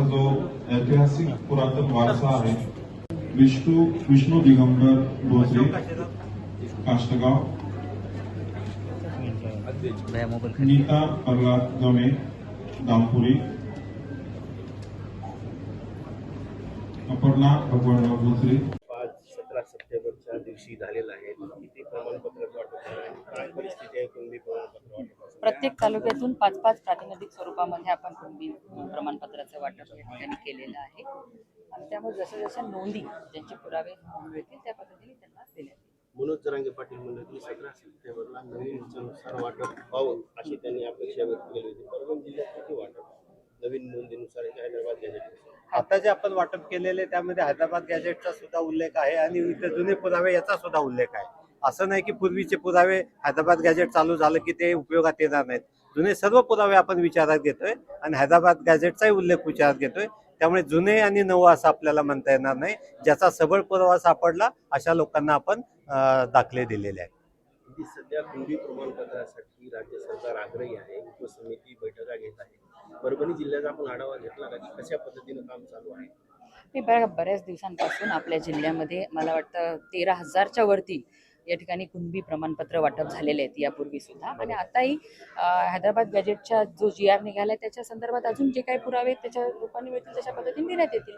गावाचा जो ऐतिहासिक पुरातन वारसा आहे विष्णू विष्णू दिगंबर भोसले, काष्टगाव, नीता प्रल्हाद गमे, दामपुरी, अपर्णा भगवानराव भोसले। आज सतरा सप्टेंबरच्या दिवशी प्रमाणपत्र प्रमाणपत्र प्रत्येक तालुक्यातून पाच पाच प्रातिनिधिक स्वरूपामध्ये आपण कुणबी प्रमाणपत्राचं वाटप या ठिकाणी केलेलं आहे. आणि त्यामुळे जसं जसं नोंदी ज्यांचे पुरावे मिळतील त्या पद्धतीने त्यांना दिल्या मनोज जरांगे पाटील म्हणले की सतरा सप्टेंबरला नवीन नुसार वाटप व्हावं अशी त्यांनी अपेक्षा व्यक्त केली होती. परभणी जिल्ह्यात किती वाटप नवीन नोंदीनुसार हे हैदराबाद गॅजेट आता जे आपण वाटप केलेले त्यामध्ये हैदराबाद गॅजेटचा सुद्धा उल्लेख आहे आणि इथे जुने पुरावे याचा सुद्धा उल्लेख आहे. असं नाही की पूर्वीचे पुरावे हैदराबाद गॅजेट चालू झालं की ते उपयोगात येणार नाहीत. जुने सर्व पुरावे आपण विचारात घेतोय आणि हैदराबाद गॅजेटचाही उल्लेख विचारात घेतोय. त्यामुळे जुने आणि नवं असं आपल्याला म्हणता येणार नाही. ज्याचा सबळ पुरावा सापडला अशा लोकांना आपण दाखले दिलेले आहेत. की सध्या कुणबी प्रमाणपत्रासाठी राज्य सरकार आग्रही आहे उपसमिती बैठका घेत आहे. परभणी जिल्ह्याचा आपण आढावा घेतला का? की कशा पद्धतीनं काम चालू आहे? मी बघा बऱ्याच दिवसांपासून आपल्या जिल्ह्यामध्ये मला वाटतं तेरा हजारच्या वरती या ठिकाणी कुणबी प्रमाणपत्र वाटप झालेले आहेत यापूर्वी सुद्धा. आणि आताही हैदराबाद गॅजेटचा जो जी आर निघाला त्याच्या संदर्भात अजून जे काही पुरावे त्याच्या रूपाने मिळतील तशा पद्धतीने देण्यात येतील